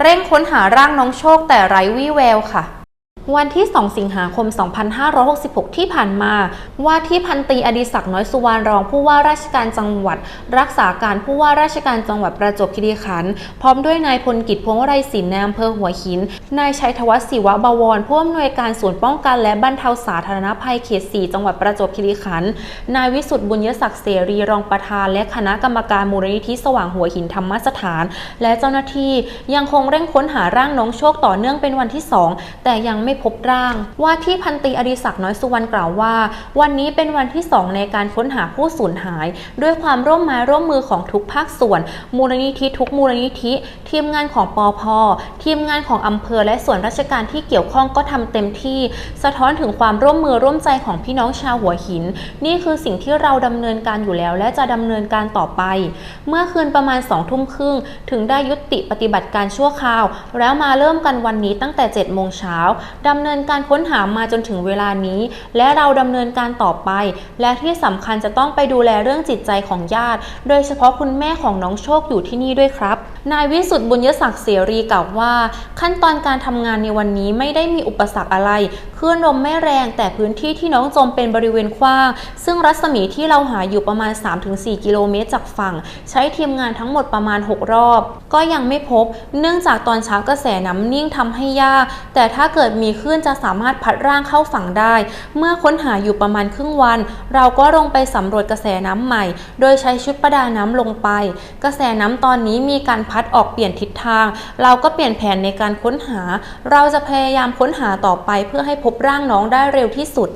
เร่งค้นหาร่างน้องโชคแต่ไร้วี่แววค่ะ วันที่ 2 สิงหาคม 2566 ที่ผ่านมา ว่าที่พันตีอดิศักดิ์น้อยสุวรรณรองผู้ว่าราชการจังหวัด รักษาการผู้ว่าราชการจังหวัดประจวบคีรีขันธ์พร้อมด้วยนายพลกิจพวงไรศิลป์ในอำเภอหัวหิน นายชัยธวัฒน์ศิวะบวรผู้อำนวยการศูนย์ป้องกันและบรรเทาสาธารณภัยเขต 4 จังหวัดประจวบคีรีขันธ์นายวิสุทธิ์บุญยศักดิ์เสรีรองประธาน และคณะกรรมการมูลนิธิสว่างหัวหินธรรมสถาน และเจ้าหน้าที่ยังคงเร่งค้นหาร่างน้องโชคต่อเนื่องเป็นวันที่ 2 แต่ยังไม่พบร่าง ว่าที่พันตีอดิศักดิ์น้อยสุวรรณกล่าวว่า วันนี้เป็นวันที่ 2 ในการค้นหาผู้สูญหาย ด้วยความร่วมไม้ร่วมมือของทุกภาคส่วน มูลนิธิทุกมูลนิธิ ทีมงานของปอพทีมงานของอำเภอและส่วนราชการที่เกี่ยวข้องก็ทำเต็มที่ สะท้อนถึงความร่วมมือร่วมใจของพี่น้องชาวหัวหิน นี่คือสิ่งที่เราดำเนินการอยู่แล้ว และจะดำเนินการต่อไป เมื่อคืนประมาณ2ทุ่มครึ่งถึงได้ยุติปฏิบัติการชั่วคราว แล้วมาเริ่มกันวันนี้ตั้งแต่7โมงเช้าดำเนินการค้นหามาจนถึงเวลานี้ และเราดำเนินการต่อไป และที่สำคัญจะต้องไปดูแลเรื่องจิตใจของญาติ โดยเฉพาะคุณแม่ของน้องโชคอยู่ที่นี่ด้วยครับ นายวิสุทธ์บุญยศักดิ์เสรีกล่าวว่า ขั้นตอนการทำงานในวันนี้ไม่ได้มีอุปสรรคอะไรคลื่นลมไม่แรงแต่พื้นที่ที่น้องจมเป็นบริเวณกว้าง ซึ่งรัศมีที่เราหาอยู่ประมาณ 3-4 กิโลเมตรจากฝั่ง ใช้ทีมงานทั้งหมดประมาณ 6 รอบ ก็ยังไม่พบ เนื่องจากตอนเช้ากระแสน้ำนิ่งทำให้ยาก แต่ถ้าเกิดมีคลื่นจะสามารถพัดร่างเข้าฝั่งได้ เมื่อค้นหาอยู่ประมาณครึ่งวัน เราก็ลงไปสำรวจกระแสน้ำใหม่ โดยใช้ชุดประดาน้ำลงไป กระแสน้ำตอนนี้มีการพัดออกเปลี่ยนทิศทาง เราก็เปลี่ยนแผนในการค้นหา เราจะพยายามค้นหาต่อไปเพื่อให้พบร่างน้องได้เร็วที่สุด